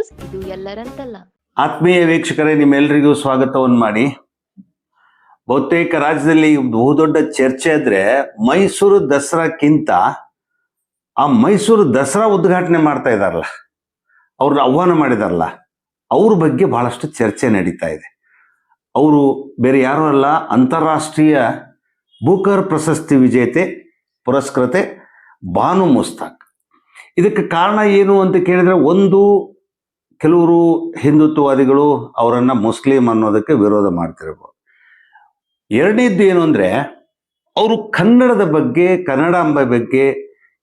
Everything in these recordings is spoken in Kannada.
ನ್ಯೂಸ್, ಇದು ಎಲ್ಲರಂತಲ್ಲ. ಆತ್ಮೀಯ ವೀಕ್ಷಕರೇ ನಿಮ್ಮೆಲ್ಲರಿಗೂ ಸ್ವಾಗತವನ್ನು ಮಾಡಿ. ಬಹುತೇಕ ರಾಜ್ಯದಲ್ಲಿ ಬಹುದೊಡ್ಡ ಚರ್ಚೆ ಆದ್ರೆ, ಮೈಸೂರು ದಸರಾಕ್ಕಿಂತ ಆ ಮೈಸೂರು ದಸರಾ ಉದ್ಘಾಟನೆ ಮಾಡ್ತಾ ಇದ್ದಾರಲ್ಲ ಅವ್ರನ್ನ ಆಹ್ವಾನ ಮಾಡಿದಾರಲ್ಲ, ಅವ್ರ ಬಗ್ಗೆ ಬಹಳಷ್ಟು ಚರ್ಚೆ ನಡೀತಾ ಇದೆ. ಅವರು ಬೇರೆ ಯಾರೂ ಅಲ್ಲ, ಅಂತಾರಾಷ್ಟ್ರೀಯ ಬೂಕರ್ ಪ್ರಶಸ್ತಿ ವಿಜೇತೆ, ಪುರಸ್ಕೃತೆ ಬಾನು ಮುಸ್ತಾಕ್. ಇದಕ್ಕೆ ಕಾರಣ ಏನು ಅಂತ ಕೇಳಿದ್ರೆ, ಒಂದು ಕೆಲವರು ಹಿಂದುತ್ವವಾದಿಗಳು ಅವರನ್ನು ಮುಸ್ಲಿಂ ಅನ್ನೋದಕ್ಕೆ ವಿರೋಧ ಮಾಡ್ತಿರ್ಬೋದು. ಎರಡನೇದ್ದು ಏನು ಅಂದರೆ, ಅವರು ಕನ್ನಡದ ಬಗ್ಗೆ ಕನ್ನಡಾಂಬೆ ಬಗ್ಗೆ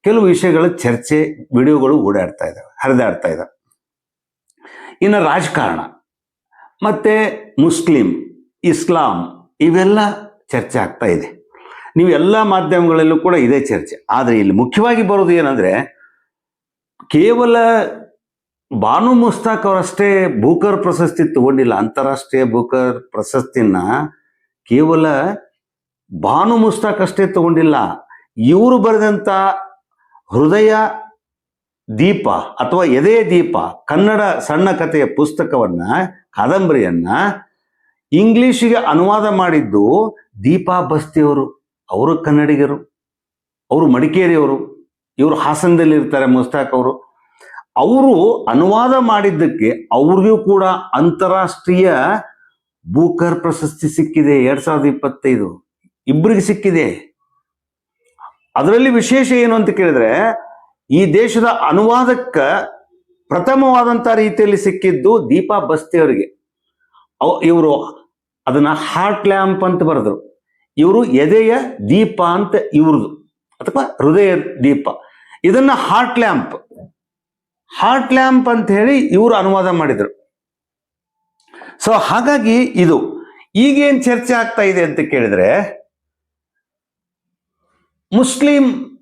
ಕೆಲವು ವಿಷಯಗಳ ಚರ್ಚೆ, ವಿಡಿಯೋಗಳು ಓಡಾಡ್ತಾ ಇದ್ದಾವೆ ಹರಿದಾಡ್ತಾ ಇದ್ದಾವೆ ಇನ್ನು ರಾಜಕಾರಣ, ಮತ್ತು ಮುಸ್ಲಿಂ, ಇಸ್ಲಾಂ, ಇವೆಲ್ಲ ಚರ್ಚೆ ಆಗ್ತಾ ಇದೆ. ನೀವು ಎಲ್ಲ ಮಾಧ್ಯಮಗಳಲ್ಲೂ ಕೂಡ ಇದೇ ಚರ್ಚೆ. ಆದರೆ ಇಲ್ಲಿ ಮುಖ್ಯವಾಗಿ ಬರೋದು ಏನಂದರೆ, ಕೇವಲ ಬಾನು ಮುಸ್ತಾಕ್ ಅವರಷ್ಟೇ ಬೂಕರ್ ಪ್ರಶಸ್ತಿ ತಗೊಂಡಿಲ್ಲ. ಅಂತಾರಾಷ್ಟ್ರೀಯ ಬೂಕರ್ ಪ್ರಶಸ್ತಿನ ಕೇವಲ ಬಾನು ಮುಸ್ತಾಕ್ ಅಷ್ಟೇ ತಗೊಂಡಿಲ್ಲ. ಇವರು ಬರೆದಂತ ಹೃದಯ ದೀಪ ಅಥವಾ ಎದೆ ದೀಪ, ಕನ್ನಡ ಸಣ್ಣ ಕಥೆಯ ಪುಸ್ತಕವನ್ನ, ಕಾದಂಬರಿಯನ್ನ ಇಂಗ್ಲಿಷಿಗೆ ಅನುವಾದ ಮಾಡಿದ್ದು ದೀಪಾ ಬಸ್ತಿಯವರು ಅವರು ಕನ್ನಡಿಗರು, ಅವರು ಮಡಿಕೇರಿಯವರು, ಇವರು ಹಾಸನದಲ್ಲಿ ಇರ್ತಾರೆ ಮುಸ್ತಾಕ್ ಅವರು. ಅವರು ಅನುವಾದ ಮಾಡಿದ್ದಕ್ಕೆ ಅವ್ರಿಗೂ ಕೂಡ ಅಂತಾರಾಷ್ಟ್ರೀಯ ಬೂಕರ್ ಪ್ರಶಸ್ತಿ ಸಿಕ್ಕಿದೆ ಎರಡ್ ಸಾವಿರದ ಇಪ್ಪತ್ತೈದು. ಇಬ್ಬರಿಗೆ ಸಿಕ್ಕಿದೆ. ಅದರಲ್ಲಿ ವಿಶೇಷ ಏನು ಅಂತ ಕೇಳಿದ್ರೆ, ಈ ದೇಶದ ಅನುವಾದಕ್ಕ ಪ್ರಥಮವಾದಂತ ರೀತಿಯಲ್ಲಿ ಸಿಕ್ಕಿದ್ದು ದೀಪಾ ಬಸ್ತಿ ಅವರಿಗೆ. ಅವ್ ಇವರು ಅದನ್ನ ಹಾರ್ಟ್ ಲ್ಯಾಂಪ್ ಅಂತ ಬರೆದ್ರು. ಇವರು ಎದೆಯ ದೀಪ ಅಂತ ಇವ್ರದು. ಅಥವಾ ಹೃದಯ ದೀಪ. ಇದನ್ನ ಹಾರ್ಟ್ ಲ್ಯಾಂಪ್. ಹಾರ್ಟ್ ಲ್ಯಾಂಪ್ ಅಂತ ಹೇಳಿ ಇವರು ಅನುವಾದ ಮಾಡಿದ್ರು. ಸೊ ಹಾಗಾಗಿ ಇದು ಈಗೇನು ಚರ್ಚೆ ಆಗ್ತಾ ಇದೆ ಅಂತ ಕೇಳಿದ್ರೆ, ಮುಸ್ಲಿಂ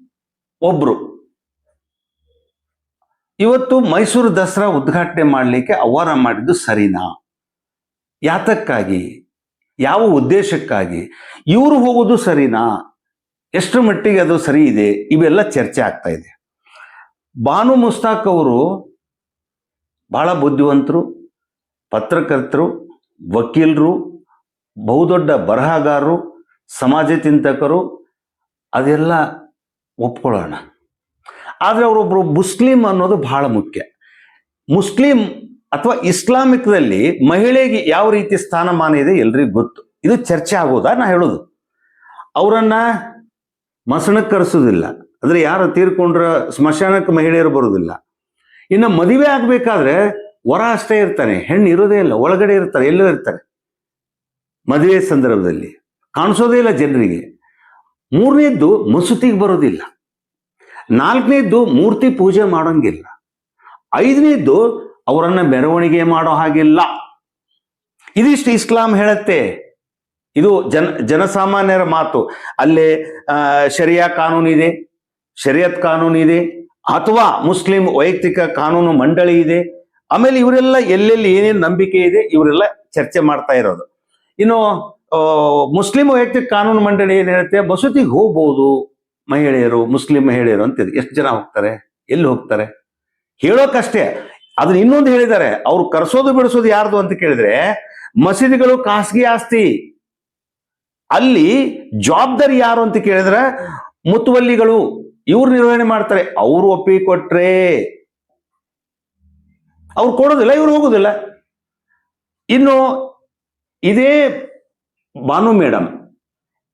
ಒಬ್ರು ಇವತ್ತು ಮೈಸೂರು ದಸರಾ ಉದ್ಘಾಟನೆ ಮಾಡಲಿಕ್ಕೆ ಅವರ ಮಾಡಿದ್ದು ಸರಿನಾ? ಯಾತಕ್ಕಾಗಿ? ಯಾವ ಉದ್ದೇಶಕ್ಕಾಗಿ? ಇವರು ಹೋಗೋದು ಸರಿನಾ? ಎಷ್ಟು ಮಟ್ಟಿಗೆ ಅದು ಸರಿ ಇದೆ? ಇವೆಲ್ಲ ಚರ್ಚೆ ಆಗ್ತಾ ಇದೆ. ಬಾನು ಮುಸ್ತಾಕ್ ಅವರು ಬಹಳ ಬುದ್ಧಿವಂತರು, ಪತ್ರಕರ್ತರು, ವಕೀಲರು, ಬಹುದೊಡ್ಡ ಬರಹಗಾರರು, ಸಮಾಜ ಚಿಂತಕರು, ಅದೆಲ್ಲ ಒಪ್ಕೊಳ್ಳೋಣ. ಆದರೆ ಅವರೊಬ್ಬರು ಮುಸ್ಲಿಂ ಅನ್ನೋದು ಬಹಳ ಮುಖ್ಯ. ಮುಸ್ಲಿಂ ಅಥವಾ ಇಸ್ಲಾಮಿಕ್ದಲ್ಲಿ ಮಹಿಳೆಗೆ ಯಾವ ರೀತಿ ಸ್ಥಾನಮಾನ ಇದೆ ಎಲ್ರಿಗೂ ಗೊತ್ತು. ಇದು ಚರ್ಚೆ ಆಗೋದಾ ನಾ ಹೇಳೋದು. ಅವರನ್ನು ಮಸಣಕ್ಕೆ ಕರೆಸೋದಿಲ್ಲ. ಅಂದ್ರೆ ಯಾರು ತೀರ್ಕೊಂಡ್ರ ಸ್ಮಶಾನಕ್ಕೆ ಮಹಿಳೆಯರು ಬರೋದಿಲ್ಲ. ಇನ್ನು ಮದುವೆ ಆಗ್ಬೇಕಾದ್ರೆ ವರ ಅಷ್ಟೇ ಇರ್ತಾನೆ, ಹೆಣ್ಣು ಇರೋದೇ ಇಲ್ಲ, ಒಳಗಡೆ ಇರ್ತಾರೆ, ಎಲ್ಲೋ ಇರ್ತಾರೆ. ಮದುವೆ ಸಂದರ್ಭದಲ್ಲಿ ಕಾಣಿಸೋದೇ ಇಲ್ಲ ಜನರಿಗೆ. ಮೂರನೇದ್ದು ಮಸೂತಿಗೆ ಬರೋದಿಲ್ಲ. ನಾಲ್ಕನೇದ್ದು ಮೂರ್ತಿ ಪೂಜೆ ಮಾಡೋಂಗಿಲ್ಲ. ಐದನೇದ್ದು ಅವರನ್ನ ಮೆರವಣಿಗೆ ಮಾಡೋ ಹಾಗಿಲ್ಲ. ಇದಿಷ್ಟು ಇಸ್ಲಾಂ ಹೇಳುತ್ತೆ. ಇದು ಜನ, ಜನಸಾಮಾನ್ಯರ ಮಾತು. ಅಲ್ಲೇ ಶರಿಯಾ ಕಾನೂನು ಇದೆ ಶರಿಯತ್ ಕಾನೂನು ಇದೆ ಅಥವಾ ಮುಸ್ಲಿಂ ವೈಯಕ್ತಿಕ ಕಾನೂನು ಮಂಡಳಿ ಇದೆ. ಆಮೇಲೆ ಇವರೆಲ್ಲ ಎಲ್ಲೆಲ್ಲಿ ಏನೇನು ನಂಬಿಕೆ ಇದೆ, ಇವರೆಲ್ಲ ಚರ್ಚೆ ಮಾಡ್ತಾ ಇರೋದು. ಇನ್ನು ಮುಸ್ಲಿಂ ವೈಯಕ್ತಿಕ ಕಾನೂನು ಮಂಡಳಿ ಏನ್ ಹೇಳುತ್ತೆ ಹೋಗ್ಬೋದು ಮಹಿಳೆಯರು, ಮುಸ್ಲಿಂ ಮಹಿಳೆಯರು ಅಂತಿದೆ. ಎಷ್ಟು ಜನ ಹೋಗ್ತಾರೆ? ಎಲ್ಲಿ ಹೋಗ್ತಾರೆ? ಹೇಳೋಕ್ಕಷ್ಟೇ ಅದನ್ನ ಇನ್ನೊಂದು ಹೇಳಿದ್ದಾರೆ, ಅವ್ರು ಕರೆಸೋದು ಬಿಡಿಸೋದು ಯಾರ್ದು ಅಂತ ಕೇಳಿದ್ರೆ, ಮಸೀದಿಗಳು ಖಾಸಗಿ ಆಸ್ತಿ. ಅಲ್ಲಿ ಜವಾಬ್ದಾರಿ ಯಾರು ಅಂತ ಕೇಳಿದ್ರೆ ಮುತುವಲ್ಲಿಗಳು. ಇವ್ರು ನಿರ್ವಹಣೆ ಮಾಡ್ತಾರೆ, ಅವ್ರು ಒಪ್ಪಿಗೆ ಕೊಟ್ರೆ. ಅವ್ರು ಕೊಡೋದಿಲ್ಲ, ಇವ್ರು ಹೋಗೋದಿಲ್ಲ. ಇನ್ನು ಇದೇ ಬಾನು ಮೇಡಮ್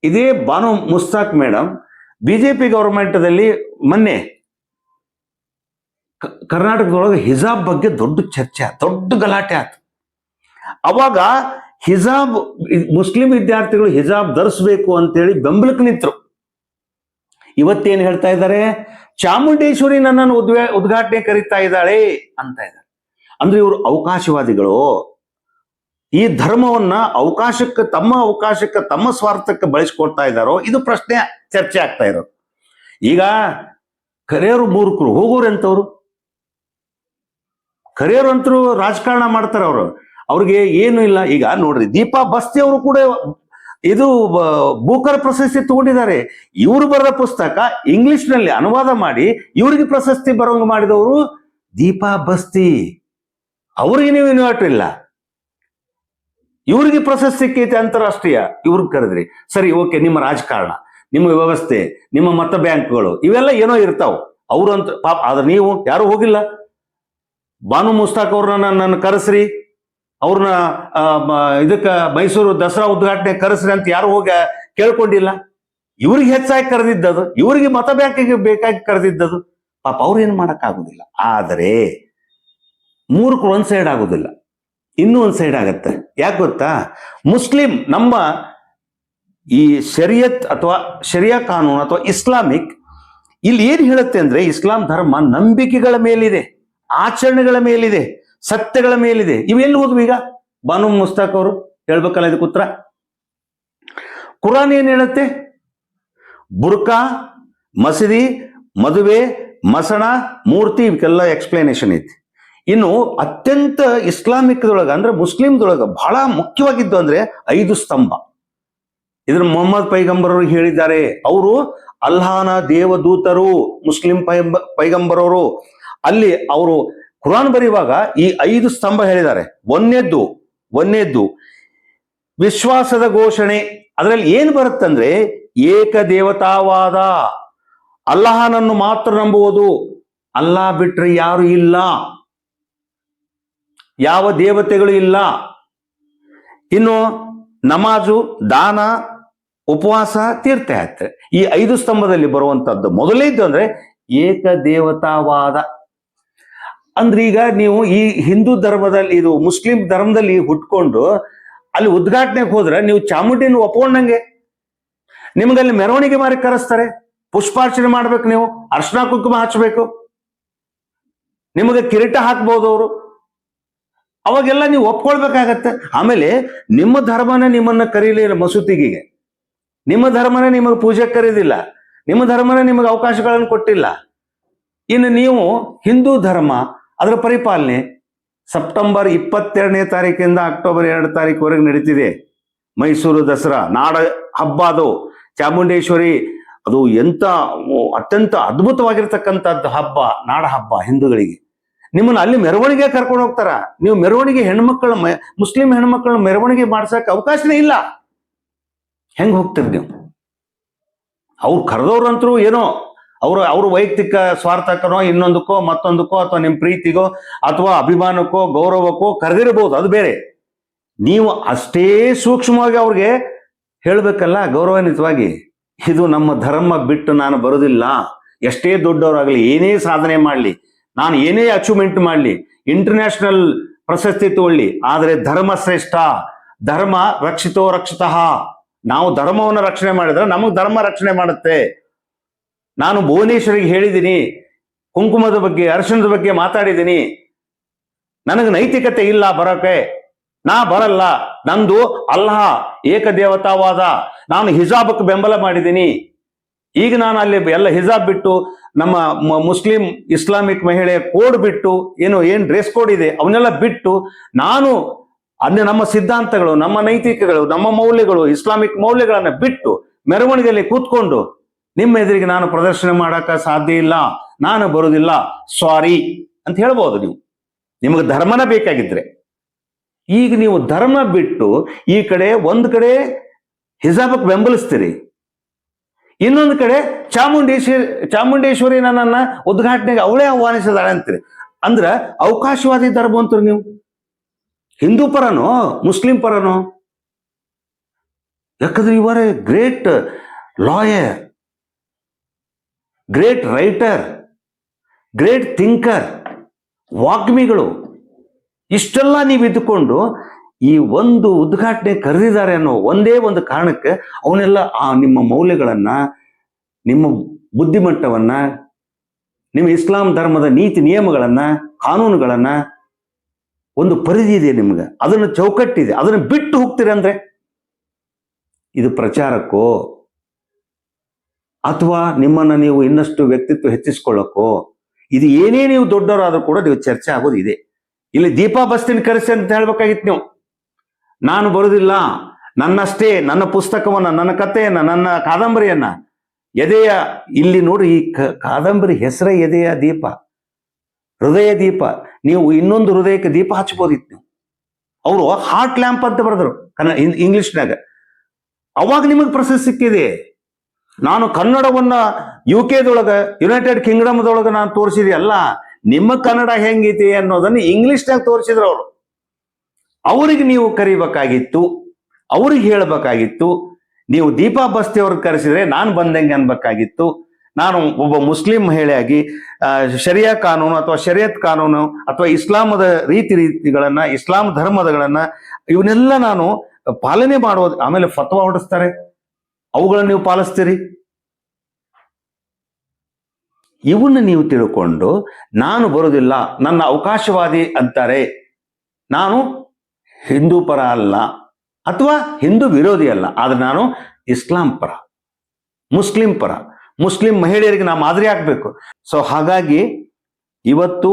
ಇದೇ ಬಾನು ಮುಸ್ತಾಕ್ ಮೇಡಮ್ ಬಿಜೆಪಿ ಗೌರ್ಮೆಂಟದಲ್ಲಿ ಮೊನ್ನೆ ಕರ್ನಾಟಕದೊಳಗೆ ಹಿಜಾಬ್ ಬಗ್ಗೆ ದೊಡ್ಡ ಚರ್ಚೆ, ದೊಡ್ಡ ಗಲಾಟೆ ಆಯ್ತು ಅವಾಗ ಹಿಜಾಬ್, ಮುಸ್ಲಿಂ ವಿದ್ಯಾರ್ಥಿಗಳು ಹಿಜಾಬ್ ಧರಿಸ್ಬೇಕು ಅಂತೇಳಿ ಬೆಂಬಲಕ್ಕೆ ನಿಂತರು. ಇವತ್ತೇನು ಹೇಳ್ತಾ ಇದ್ದಾರೆ? ಚಾಮುಂಡೇಶ್ವರಿ ನನ್ನನ್ನು ಉದ್ವೇ ಉದ್ಘಾಟನೆ ಕರೀತಾ ಇದ್ದಾಳೆ ಅಂತ ಇದ್ದಾರೆ. ಅಂದ್ರೆ ಇವರು ಅವಕಾಶವಾದಿಗಳು. ಈ ಧರ್ಮವನ್ನ ಅವಕಾಶಕ್ಕೆ, ತಮ್ಮ ಅವಕಾಶಕ್ಕೆ, ತಮ್ಮ ಸ್ವಾರ್ಥಕ್ಕೆ ಬಳಸ್ಕೊಡ್ತಾ ಇದ್ದಾರೋ, ಇದು ಪ್ರಶ್ನೆ ಚರ್ಚೆ ಆಗ್ತಾ ಇರೋದು. ಈಗ ಕರೆಯರು ಮೂರ್ಖರು, ಹೋಗೋರು ಎಂತವ್ರು ಕರೆಯರು ಅಂತರು ರಾಜಕಾರಣ ಮಾಡ್ತಾರೆ ಅವರು. ಅವ್ರಿಗೆ ಏನು ಇಲ್ಲ. ಈಗ ನೋಡ್ರಿ, ದೀಪಾ ಬಸ್ತಿ ಅವರು ಕೂಡ ಇದು ಬೂಕರ್ ಪ್ರಶಸ್ತಿ ತಗೊಂಡಿದ್ದಾರೆ. ಇವರು ಬರೆದ ಪುಸ್ತಕ ಇಂಗ್ಲಿಷ್ನಲ್ಲಿ ಅನುವಾದ ಮಾಡಿ ಇವರಿಗೆ ಪ್ರಶಸ್ತಿ ಬರೋಂಗ್ ಮಾಡಿದವರು ದೀಪಾ ಬಸ್ತಿ. ಅವ್ರಿಗೆ ನೀವು ಇನ್ವರ್ಟರ್ ಇಲ್ಲ. ಇವ್ರಿಗೆ ಪ್ರಶಸ್ತಿ ಸಿಕ್ಕೈತೆ ಅಂತಾರಾಷ್ಟ್ರೀಯ ಇವ್ರಿಗೆ ಕರೆದ್ರಿ. ಸರಿ, ಓಕೆ, ನಿಮ್ಮ ರಾಜಕಾರಣ, ನಿಮ್ಮ ವ್ಯವಸ್ಥೆ, ನಿಮ್ಮ ಮತ ಬ್ಯಾಂಕ್ಗಳು, ಇವೆಲ್ಲ ಏನೋ ಇರ್ತಾವ. ಅಂತ ಪಾಪ, ಆದ್ರೆ ನೀವು ಯಾರು ಹೋಗಿಲ್ಲ. ಬಾನು ಮುಸ್ತಾಕ್ ಅವ್ರನ್ನ ನನ್ನ ಕರೆಸ್ರಿ. ಅವ್ರನ್ನ ಇದಕ್ಕೆ ಮೈಸೂರು ದಸರಾ ಉದ್ಘಾಟನೆ ಕರೆಸ್ರಿ ಅಂತ ಯಾರು ಹೋಗ ಕೇಳ್ಕೊಂಡಿಲ್ಲ. ಇವ್ರಿಗೆ ಹೆಚ್ಚಾಗಿ ಕರೆದಿದ್ದದು, ಇವ್ರಿಗೆ ಮತ ಬ್ಯಾಂಕಿಗೆ ಬೇಕಾಗಿ ಕರೆದಿದ್ದದು. ಪಾಪ ಅವ್ರೇನು ಮಾಡಕ್ ಆಗುದಿಲ್ಲ ಆದರೆ ಮೂರ್ಖರು ಒಂದ್ ಸೈಡ್ ಆಗೋದಿಲ್ಲ. ಇನ್ನೂ ಒಂದ್ ಸೈಡ್ ಆಗತ್ತೆ. ಯಾಕೆ ಗೊತ್ತಾ? ಮುಸ್ಲಿಂ ನಮ್ಮ ಈ ಶರಿಯತ್ ಅಥವಾ ಶರಿಯಾ ಕಾನೂನು ಅಥವಾ ಇಸ್ಲಾಮಿಕ್ ಇಲ್ಲಿ ಏನು ಹೇಳುತ್ತೆ ಅಂದ್ರೆ ಇಸ್ಲಾಂ ಧರ್ಮ ನಂಬಿಕೆಗಳ ಮೇಲಿದೆ, ಆಚರಣೆಗಳ ಮೇಲಿದೆ. ಸತ್ಯಗಳ ಮೇಲಿದೆ. ಇವೆಲ್ಲಿ ಓದ್ವಿ ಈಗ? ಬಾನು ಮುಸ್ತಾಕ್ ಅವರು ಹೇಳ್ಬೇಕಲ್ಲ ಇದಕ್ಕೆ ಉತ್ತರ. ಕುರಾನ್ ಏನ್ ಹೇಳುತ್ತೆ? ಬುರ್ಕಾ, ಮಸೀದಿ, ಮದುವೆ, ಮಸಣ, ಮೂರ್ತಿ ಇವಕ್ಕೆಲ್ಲ ಎಕ್ಸ್ಪ್ಲನೇಷನ್ ಐತಿ. ಇನ್ನು ಅತ್ಯಂತ ಇಸ್ಲಾಮಿಕ್ದೊಳಗ ಅಂದ್ರೆ ಮುಸ್ಲಿಮ್ದೊಳಗ ಬಹಳ ಮುಖ್ಯವಾಗಿದ್ದು ಅಂದ್ರೆ ಐದು ಸ್ತಂಭ. ಇದನ್ನ ಮೊಹಮ್ಮದ್ ಪೈಗಂಬರ್ ಅವರು ಹೇಳಿದ್ದಾರೆ. ಅವರು ಅಲ್ಲಾಹನ ದೇವದೂತರು, ಮುಸ್ಲಿಂ ಪೈಗಂಬರವರು ಅಲ್ಲಿ ಅವರು ಕುರಾನ್ ಬರೆಯುವಾಗ ಈ ಐದು ಸ್ತಂಭ ಹೇಳಿದ್ದಾರೆ. ಒಂದೇದ್ದು ಒಂದೇದ್ದು ವಿಶ್ವಾಸದ ಘೋಷಣೆ. ಅದರಲ್ಲಿ ಏನು ಬರುತ್ತಂದ್ರೆ ಏಕ ದೇವತಾವಾದ ಅಲ್ಲಾಹನನ್ನು ಮಾತ್ರ ನಂಬುವುದು. ಅಲ್ಲಾ ಬಿಟ್ರೆ ಯಾರು ಇಲ್ಲ. ಯಾವ ದೇವತೆಗಳು ಇಲ್ಲ. ಇನ್ನು ನಮಾಜು, ದಾನ, ಉಪವಾಸ, ತೀರ್ಥಯಾತ್ರೆ. ಈ ಐದು ಸ್ತಂಭದಲ್ಲಿ ಬರುವಂತದ್ದು ಮೊದಲೇದ್ದು ಅಂದ್ರೆ ಏಕ ದೇವತಾವಾದ ಅಂದ್ರೆ ಈಗ ನೀವು ಈ ಹಿಂದೂ ಧರ್ಮದಲ್ಲಿ, ಇದು ಮುಸ್ಲಿಂ ಧರ್ಮದಲ್ಲಿ ಹುಟ್ಕೊಂಡು ಅಲ್ಲಿ ಉದ್ಘಾಟನೆಗೆ ಹೋದ್ರೆ ನೀವು ಚಾಮುಂಡಿನ ಒಪ್ಕೊಂಡಂಗೆ. ನಿಮ್ಗಲ್ಲಿ ಮೆರವಣಿಗೆ ಮಾರಿ ಕರೆಸ್ತಾರೆ. ಪುಷ್ಪಾರ್ಚನೆ ಮಾಡ್ಬೇಕು ನೀವು, ಅರ್ಶನ ಕುಂಕುಮ ಹಚ್ಚಬೇಕು ನಿಮಗೆ ಕಿರೀಟ ಹಾಕ್ಬೋದು ಅವರು. ಅವಾಗೆಲ್ಲ ನೀವು ಒಪ್ಕೊಳ್ಬೇಕಾಗತ್ತೆ. ಆಮೇಲೆ ನಿಮ್ಮ ಧರ್ಮನ ನಿಮ್ಮನ್ನ ಕರೀಲಿಲ್ಲ ಮಸೂತಿಗೆ ನಿಮ್ಮ ಧರ್ಮನ ನಿಮಗೆ ಪೂಜೆ ಕರೀದಿಲ್ಲ. ನಿಮ್ಮ ಧರ್ಮನ ನಿಮಗೆ ಅವಕಾಶಗಳನ್ನು ಕೊಟ್ಟಿಲ್ಲ. ಇನ್ನು ನೀವು ಹಿಂದೂ ಧರ್ಮ ಅದರ ಪರಿಪಾಲನೆ ಸೆಪ್ಟೆಂಬರ್ ಇಪ್ಪತ್ತೆರಡನೇ ತಾರೀಕಿಂದ ಅಕ್ಟೋಬರ್ ಎರಡು ತಾರೀಕುವರೆಗೆ ನಡೀತಿದೆ. ಮೈಸೂರು ದಸರಾ, ನಾಡ ಹಬ್ಬ ಅದು. ಚಾಮುಂಡೇಶ್ವರಿ, ಅದು ಎಂಥ ಅತ್ಯಂತ ಅದ್ಭುತವಾಗಿರ್ತಕ್ಕಂಥದ್ದು ಹಬ್ಬ, ನಾಡ ಹಬ್ಬ ಹಿಂದೂಗಳಿಗೆ. ನಿಮ್ಮನ್ನು ಅಲ್ಲಿ ಮೆರವಣಿಗೆ ಕರ್ಕೊಂಡು ಹೋಗ್ತಾರ? ನೀವು ಮೆರವಣಿಗೆ ಹೆಣ್ಮಕ್ಳ ಮುಸ್ಲಿಂ ಹೆಣ್ಮಕ್ಳ ಮೆರವಣಿಗೆ ಮಾಡ್ಸಕ್ಕೆ ಅವಕಾಶನೇ ಇಲ್ಲ. ಹೆಂಗೆ ಹೋಗ್ತಿರ್ ನೀವು? ಅವ್ರು ಕರೆದವ್ರಂತರೂ ಏನೋ ಅವರು, ಅವ್ರ ವೈಯಕ್ತಿಕ ಸ್ವಾರ್ಥಕ್ಕನೋ ಇನ್ನೊಂದಕ್ಕೋ ಮತ್ತೊಂದಕ್ಕೋ ಅಥವಾ ನಿಮ್ಮ ಪ್ರೀತಿಗೋ ಅಥವಾ ಅಭಿಮಾನಕ್ಕೋ ಗೌರವಕ್ಕೋ ಕರೆದಿರಬಹುದು, ಅದು ಬೇರೆ. ನೀವು ಅಷ್ಟೇ ಸೂಕ್ಷ್ಮವಾಗಿ ಅವ್ರಿಗೆ ಹೇಳಬೇಕಲ್ಲ ಗೌರವಾನ್ವಿತವಾಗಿ. ಇದು ನಮ್ಮ ಧರ್ಮ ಬಿಟ್ಟು ನಾನು ಬರೋದಿಲ್ಲ. ಎಷ್ಟೇ ದೊಡ್ಡವರಾಗಲಿ, ಏನೇ ಸಾಧನೆ ಮಾಡಲಿ, ನಾನು ಏನೇ ಅಚೀವ್ಮೆಂಟ್ ಮಾಡಲಿ ಇಂಟರ್ನ್ಯಾಷನಲ್ ಪ್ರಶಸ್ತಿ ತಗೊಳ್ಳಿ, ಆದರೆ ಧರ್ಮ ಶ್ರೇಷ್ಠ ಧರ್ಮ ರಕ್ಷಿತೋ ರಕ್ಷಿತ. ನಾವು ಧರ್ಮವನ್ನು ರಕ್ಷಣೆ ಮಾಡಿದ್ರೆ ನಮಗೆ ಧರ್ಮ ರಕ್ಷಣೆ ಮಾಡುತ್ತೆ. ನಾನು ಭುವನೇಶ್ವರಿಗೆ ಹೇಳಿದ್ದೀನಿ, ಕುಂಕುಮದ ಬಗ್ಗೆ ಅರ್ಶನದ ಬಗ್ಗೆ ಮಾತಾಡಿದ್ದೀನಿ. ನನಗೆ ನೈತಿಕತೆ ಇಲ್ಲ ಬರೋಕೆ. ನಾ ಬರಲ್ಲ. ನಂದು ಅಲ್ಲಾ ಏಕದೇವತಾವಾದ. ನಾನು ಹಿಜಾಬಕ್ಕೆ ಬೆಂಬಲ ಮಾಡಿದ್ದೀನಿ. ಈಗ ನಾನು ಅಲ್ಲಿ ಎಲ್ಲ ಹಿಜಾಬ್ ಬಿಟ್ಟು, ನಮ್ಮ ಮುಸ್ಲಿಂ ಇಸ್ಲಾಮಿಕ್ ಮಹಿಳೆಯ ಕೋಡ್ ಬಿಟ್ಟು, ಏನು, ಏನ್ ಡ್ರೆಸ್ ಕೋಡ್ ಇದೆ, ಅವನ್ನೆಲ್ಲ ಬಿಟ್ಟು, ನಾನು ಅಲ್ಲಿ ನಮ್ಮ ಸಿದ್ಧಾಂತಗಳು, ನಮ್ಮ ನೈತಿಕಗಳು, ನಮ್ಮ ಮೌಲ್ಯಗಳು, ಇಸ್ಲಾಮಿಕ್ ಮೌಲ್ಯಗಳನ್ನು ಬಿಟ್ಟು, ಮೆರವಣಿಗೆಯಲ್ಲಿ ಕೂತ್ಕೊಂಡು ನಿಮ್ಮ ಎದುರಿಗೆ ನಾನು ಪ್ರದರ್ಶನ ಮಾಡಕ ಸಾಧ್ಯ ಇಲ್ಲ, ನಾನು ಬರುವುದಿಲ್ಲ ಸಾರಿ ಅಂತ ಹೇಳ್ಬೋದು ನೀವು. ನಿಮಗೆ ಧರ್ಮನ ಬೇಕಾಗಿದ್ರೆ. ಈಗ ನೀವು ಧರ್ಮ ಬಿಟ್ಟು ಈ ಕಡೆ ಒಂದು ಕಡೆ ಹಿಜಾಬಕ್ಕೆ ಬೆಂಬಲಿಸ್ತೀರಿ. ಇನ್ನೊಂದು ಕಡೆ ಚಾಮುಂಡೇಶ್ವರಿ ಚಾಮುಂಡೇಶ್ವರಿ ನನ್ನನ್ನ ಉದ್ಘಾಟನೆಗೆ ಅವಳೇ ಆಹ್ವಾನಿಸಿದಾಳೆ ಅಂತೀರಿ. ಅಂದ್ರ ಅವಕಾಶವಾದಿ ಧರ್ಮ ಅಂತೀರಿ ನೀವು. ಹಿಂದೂ ಪರನೋ, ಮುಸ್ಲಿಂ ಪರನೋ? ಯಾಕಂದ್ರೆ ಇವರೇ great lawyer great writer great thinker ವಾಗ್ಮಿಗಳು, ಇಷ್ಟೆಲ್ಲ ನೀವು ಇದ್ದುಕೊಂಡು ಈ ಒಂದು ಉದ್ಘಾಟನೆ ಕರೆದಿದ್ದಾರೆ ಅನ್ನೋ ಒಂದೇ ಒಂದು ಕಾರಣಕ್ಕೆ ಅವನ್ನೆಲ್ಲ ಆ ನಿಮ್ಮ ಮೌಲ್ಯಗಳನ್ನು, ನಿಮ್ಮ ಬುದ್ಧಿಮಟ್ಟವನ್ನು, ನಿಮ್ಮ ಇಸ್ಲಾಂ ಧರ್ಮದ ನೀತಿ ನಿಯಮಗಳನ್ನು, ಕಾನೂನುಗಳನ್ನು ಒಂದು ಪರಿಧಿ ಇದೆ ನಿಮ್ಗೆ. ಅದನ್ನು ಚೌಕಟ್ಟಿದೆ. ಅದನ್ನು ಬಿಟ್ಟು ಹೋಗ್ತೀರಂದ್ರೆ ಇದು ಪ್ರಚಾರಕ್ಕೋ ಅಥವಾ ನಿಮ್ಮನ್ನ ನೀವು ಇನ್ನಷ್ಟು ವ್ಯಕ್ತಿತ್ವ ಹೆಚ್ಚಿಸ್ಕೊಳ್ಳೋಕ್ಕೋ ಇದು ಏನೇ ನೀವು ದೊಡ್ಡವರಾದರೂ ಕೂಡ ನೀವು ಚರ್ಚೆ ಆಗೋದು ಇದೆ. ಇಲ್ಲಿ ದೀಪಾ ಬಸ್ತಿನ ಕರೆಸಿ ಅಂತ ಹೇಳ್ಬೇಕಾಗಿತ್ತು ನೀವು. ನಾನು ಬರುದಿಲ್ಲ, ನನ್ನಷ್ಟೇ, ನನ್ನ ಪುಸ್ತಕವನ್ನ, ನನ್ನ ಕಥೆಯನ್ನ, ನನ್ನ ಕಾದಂಬರಿಯನ್ನ. ಎದೆಯ, ಇಲ್ಲಿ ನೋಡಿ ಈ ಕಾದಂಬರಿ ಹೆಸರೇ ಎದೆಯ ದೀಪ. ಹೃದಯ ದೀಪ. ನೀವು ಇನ್ನೊಂದು ಹೃದಯಕ್ಕೆ ದೀಪ ಹಚ್ಬೋದಿತ್ತು ನೀವು. ಅವರು ಹಾರ್ಟ್ ಲ್ಯಾಂಪ್ ಅಂತ ಬರೆದ್ರು ಕನ್ನಡ, ಇಂಗ್ಲಿಷ್ನಾಗ. ಅವಾಗ ನಿಮಗೆ ಪ್ರಶಸ್ತಿ ಸಿಕ್ಕಿದೆ. ನಾನು ಕನ್ನಡವನ್ನ ಯು ಕೆದೊಳಗ ಯುನೈಟೆಡ್ ಕಿಂಗ್ಡಮ್ದೊಳಗೆ ನಾನು ತೋರಿಸಿದೆ ಅಲ್ಲ, ನಿಮ್ಮ ಕನ್ನಡ ಹೆಂಗೈತಿ ಅನ್ನೋದನ್ನ ಇಂಗ್ಲಿಷ್ನಾಗ ತೋರಿಸಿದ್ರು ಅವರು. ಅವ್ರಿಗೆ ನೀವು ಕರಿಬೇಕಾಗಿತ್ತು, ಅವ್ರಿಗೆ ಹೇಳಬೇಕಾಗಿತ್ತು. ನೀವು ದೀಪಾ ಬಸ್ತಿ ಅವ್ರಿಗೆ ಕರೆಸಿದ್ರೆ ನಾನು ಬಂದಂಗೆ ಅನ್ಬೇಕಾಗಿತ್ತು. ನಾನು ಒಬ್ಬ ಮುಸ್ಲಿಂ ಮಹಿಳೆಯಾಗಿ ಶರಿಯಾ ಕಾನೂನು ಅಥವಾ ಶರಿಯತ್ ಕಾನೂನು ಅಥವಾ ಇಸ್ಲಾಮದ ರೀತಿ ರೀತಿಗಳನ್ನ, ಇಸ್ಲಾಂ ಧರ್ಮದಗಳನ್ನ ಇವನ್ನೆಲ್ಲ ನಾನು ಪಾಲನೆ ಮಾಡೋದು, ಆಮೇಲೆ ಫತ್ವಾ ಹೊಡಿಸ್ತಾರೆ ಅವುಗಳನ್ನ ನೀವು ಪಾಲಿಸ್ತೀರಿ? ಇವನ್ನ ನೀವು ತಿಳ್ಕೊಂಡು, ನಾನು ಬರುವುದಿಲ್ಲ, ನನ್ನ ಅವಕಾಶವಾದಿ ಅಂತಾರೆ. ನಾನು ಹಿಂದೂ ಪರ ಅಲ್ಲ, ಅಥವಾ ಹಿಂದೂ ವಿರೋಧಿ ಅಲ್ಲ, ಆದ್ರೆ ನಾನು ಇಸ್ಲಾಂ ಪರ, ಮುಸ್ಲಿಂ ಪರ, ಮುಸ್ಲಿಂ ಮಹಿಳೆಯರಿಗೆ ನಾ ಮಾದರಿ ಆಗ್ಬೇಕು. ಸೊ ಹಾಗಾಗಿ ಇವತ್ತು,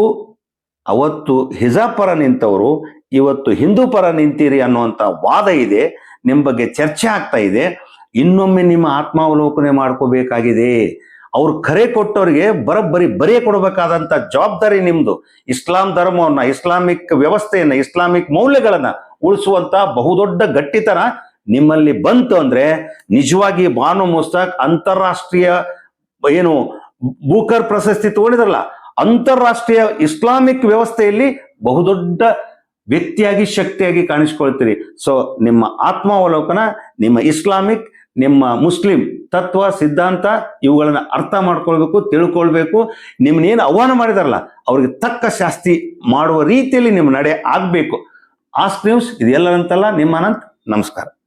ಅವತ್ತು ಹಿಜಾಬ್ ಪರ ನಿಂತವರು, ಇವತ್ತು ಹಿಂದೂ ಪರ ನಿಂತೀರಿ ಅನ್ನುವಂಥ ವಾದ ಇದೆ ನಿಮ್ಮ ಬಗ್ಗೆ ಚರ್ಚೆ ಆಗ್ತಾ ಇದೆ. ಇನ್ನೊಮ್ಮೆ ನಿಮ್ಮ ಆತ್ಮಾವಲೋಕನೆ ಮಾಡ್ಕೋಬೇಕಾಗಿದೆ. ಅವ್ರು ಕರೆ ಕೊಟ್ಟವ್ರಿಗೆ ಬರೋಬ್ಬರಿ ಬರೆಯ ಕೊಡಬೇಕಾದಂತ ಜವಾಬ್ದಾರಿ ನಿಮ್ಮದು ಇಸ್ಲಾಂ ಧರ್ಮವನ್ನ, ಇಸ್ಲಾಮಿಕ್ ವ್ಯವಸ್ಥೆಯನ್ನ, ಇಸ್ಲಾಮಿಕ್ ಮೌಲ್ಯಗಳನ್ನ ಉಳಿಸುವಂತ ಬಹುದೊಡ್ಡ ಗಟ್ಟಿತನ ನಿಮ್ಮಲ್ಲಿ ಬಂತು ಅಂದ್ರೆ ನಿಜವಾಗಿ ಬಾನು ಮುಸ್ತಾಕ್ ಅಂತಾರಾಷ್ಟ್ರೀಯ ಏನು ಬೂಕರ್ ಪ್ರಶಸ್ತಿ ತಗೊಂಡಿದ್ರಲ್ಲ, ಅಂತಾರಾಷ್ಟ್ರೀಯ ಇಸ್ಲಾಮಿಕ್ ವ್ಯವಸ್ಥೆಯಲ್ಲಿ ಬಹುದೊಡ್ಡ ವ್ಯಕ್ತಿಯಾಗಿ ಶಕ್ತಿಯಾಗಿ ಕಾಣಿಸ್ಕೊಳ್ತೀರಿ. ಸೊ ನಿಮ್ಮ ಆತ್ಮಾವಲೋಕನ, ನಿಮ್ಮ ಇಸ್ಲಾಮಿಕ್ ನಿಮ್ಮ ಮುಸ್ಲಿಂ ತತ್ವ, ಸಿದ್ಧಾಂತ ಇವುಗಳನ್ನು ಅರ್ಥ ಮಾಡ್ಕೊಳ್ಬೇಕು, ತಿಳ್ಕೊಳ್ಬೇಕು. ನಿಮ್ಮನ್ನೇನು ಆಹ್ವಾನ ಮಾಡಿದಾರಲ್ಲ, ಅವ್ರಿಗೆ ತಕ್ಕ ಶಾಸ್ತಿ ಮಾಡುವ ರೀತಿಯಲ್ಲಿ ನಿಮ್ಮ ನಡೆ ಆಗಬೇಕು. ಆಸ್ಕ್ ನ್ಯೂಸ್ ಇದೆಲ್ಲರಂತಲ್ಲ ನಿಮ್ಮ ಅನಂತ್. ನಮಸ್ಕಾರ.